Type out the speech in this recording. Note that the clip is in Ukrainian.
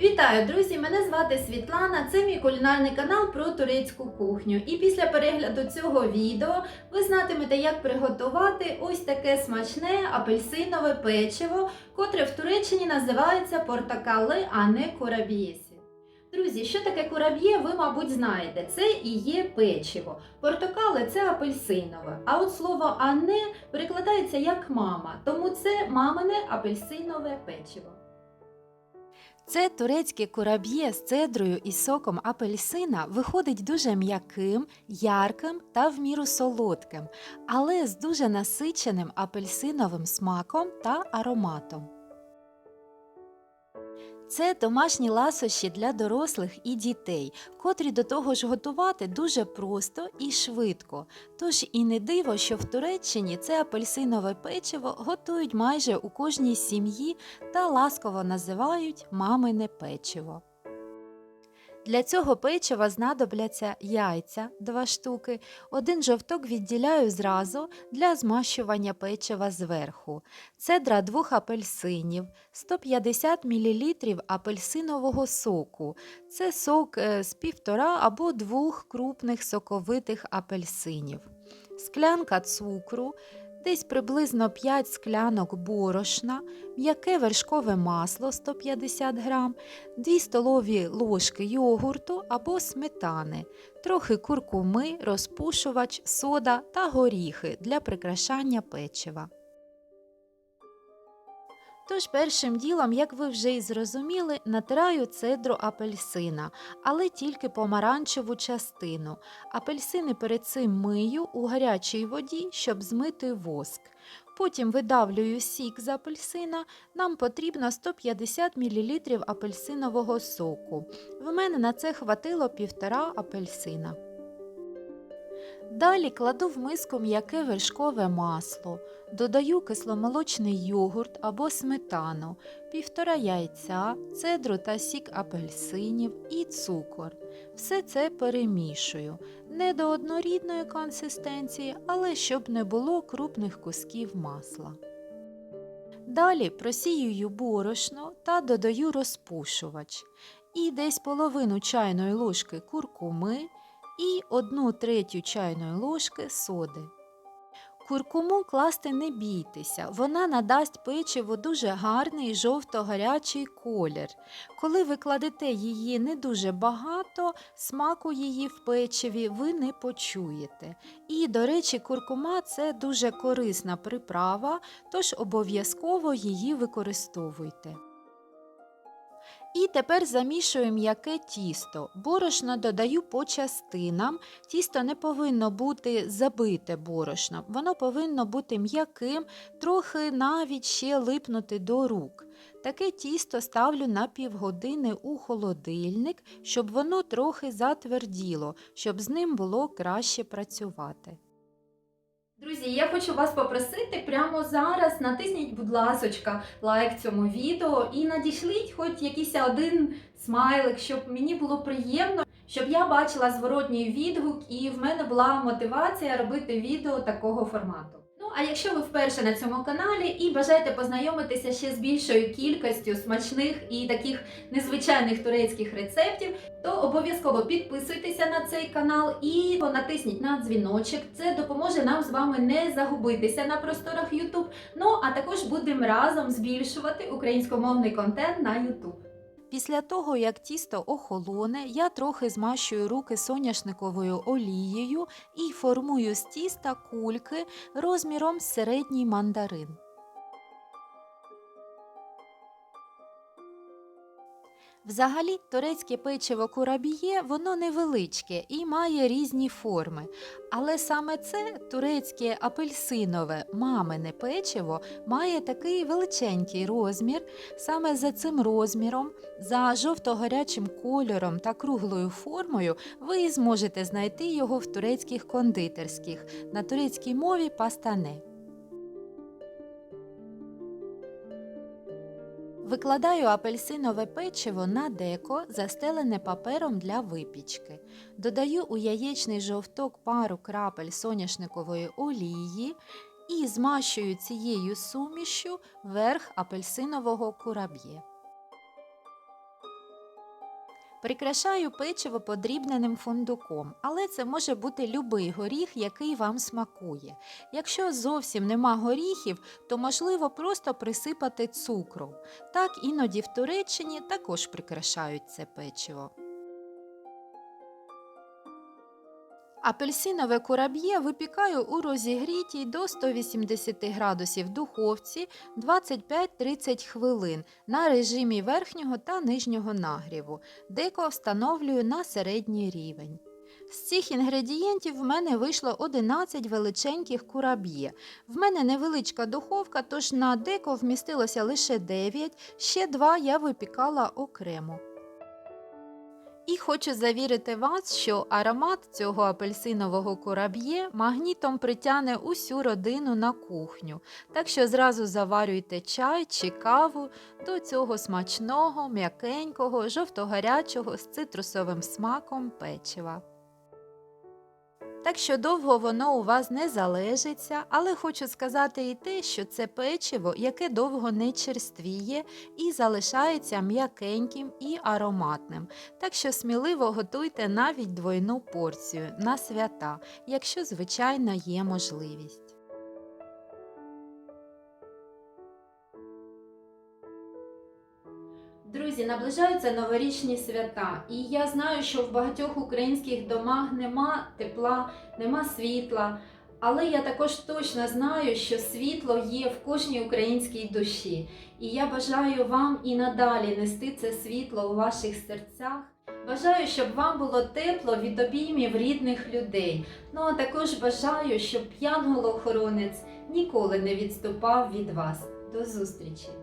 Вітаю, друзі! Мене звати Світлана. Це мій кулінарний канал про турецьку кухню. І після перегляду цього відео ви знатимете, як приготувати ось таке смачне апельсинове печиво, котре в Туреччині називається портакали, а не курабієсі. Друзі, що таке кураб'є, ви, мабуть, знаєте. Це і є печиво. Портокали це апельсинове. А от слово ане перекладається як мама, тому це мамине апельсинове печиво. Це турецьке кураб'є з цедрою і соком апельсина виходить дуже м'яким, ярким та в міру солодким, але з дуже насиченим апельсиновим смаком та ароматом. Це домашні ласощі для дорослих і дітей, котрі до того ж готувати дуже просто і швидко. Тож і не диво, що в Туреччині це апельсинове печиво готують майже у кожній сім'ї та ласково називають мамине печиво. Для цього печива знадобляться яйця 2 штуки, один жовток відділяю зразу для змащування печива зверху, цедра двох апельсинів, 150 мл апельсинового соку. Це сок е, з півтора або двох крупних соковитих апельсинів, склянка цукру, десь приблизно 5 склянок борошна, м'яке вершкове масло 150 грам, 2 столові ложки йогурту або сметани, трохи куркуми, розпушувач, сода та горіхи для прикрашання печива. Тож першим ділом, як ви вже й зрозуміли, натираю цедру апельсина, але тільки помаранчеву частину. Апельсини перед цим мию у гарячій воді, щоб змити воск. Потім видавлюю сік з апельсина. Нам потрібно 150 мл апельсинового соку. В мене на це хватило півтора апельсина. Далі кладу в миску м'яке вершкове масло, додаю кисломолочний йогурт або сметану, півтора яйця, цедру та сік апельсинів і цукор. Все це перемішую. Не до однорідної консистенції, але щоб не було крупних кусків масла. Далі просіюю борошно та додаю розпушувач. І десь половину чайної ложки куркуми і 1 третю чайної ложки соди. Куркуму класти не бійтеся, вона надасть печиву дуже гарний жовто-гарячий колір. Коли ви кладете її не дуже багато, смаку її в печиві ви не почуєте. І, до речі, куркума це дуже корисна приправа, тож обов'язково її використовуйте. І тепер замішую м'яке тісто. Борошно додаю по частинам. Тісто не повинно бути забите борошном, воно повинно бути м'яким, трохи навіть ще липнути до рук. Таке тісто ставлю на півгодини у холодильник, щоб воно трохи затверділо, щоб з ним було краще працювати. Друзі, я хочу вас попросити прямо зараз натисніть, будь ласочка, лайк цьому відео і надішліть хоч якийсь один смайлик, щоб мені було приємно, щоб я бачила зворотній відгук і в мене була мотивація робити відео такого формату. Ну, а якщо ви вперше на цьому каналі і бажаєте познайомитися ще з більшою кількістю смачних і таких незвичайних турецьких рецептів, то обов'язково підписуйтеся на цей канал і натисніть на дзвіночок. Це допоможе нам з вами не загубитися на просторах YouTube. Ну а також будемо разом збільшувати українськомовний контент на YouTube. Після того, як тісто охолоне, я трохи змащую руки соняшниковою олією і формую з тіста кульки розміром середній мандарин. Взагалі, турецьке печиво курабіє, воно невеличке і має різні форми. Але саме це турецьке апельсинове мамине печиво має такий величенький розмір. Саме за цим розміром, за жовто-гарячим кольором та круглою формою ви зможете знайти його в турецьких кондитерських на турецькій мові пастане. Викладаю апельсинове печиво на деко, застелене папером для випічки. Додаю у яєчний жовток пару крапель соняшникової олії і змащую цією сумішю верх апельсинового кураб'є. Прикрашаю печиво подрібненим фундуком, але це може бути любий горіх, який вам смакує. Якщо зовсім нема горіхів, то можливо просто присипати цукру. Так іноді в Туреччині також прикрашають це печиво. Апельсинове кураб'є випікаю у розігрітій до 180 градусів духовці 25-30 хвилин на режимі верхнього та нижнього нагріву. Деко встановлюю на середній рівень. З цих інгредієнтів в мене вийшло 11 величеньких кураб'є. В мене невеличка духовка, тож на деко вмістилося лише 9, ще 2 я випікала окремо. І хочу завірити вас, що аромат цього апельсинового кораб'є магнітом притягне усю родину на кухню. Так що зразу заварюйте чай чи каву до цього смачного, м'якенького, жовтогарячого з цитрусовим смаком печива. Так що довго воно у вас не залежиться, але хочу сказати і те, що це печиво, яке довго не черствіє і залишається м'якеньким і ароматним. Так що сміливо готуйте навіть двойну порцію на свята, якщо, звичайно, є можливість. Друзі, наближаються новорічні свята, і я знаю, що в багатьох українських домах нема тепла, нема світла. Але я також точно знаю, що світло є в кожній українській душі. І я бажаю вам і надалі нести це світло у ваших серцях. Бажаю, щоб вам було тепло від обіймів рідних людей. Ну а також бажаю, щоб янголохоронець ніколи не відступав від вас. До зустрічі!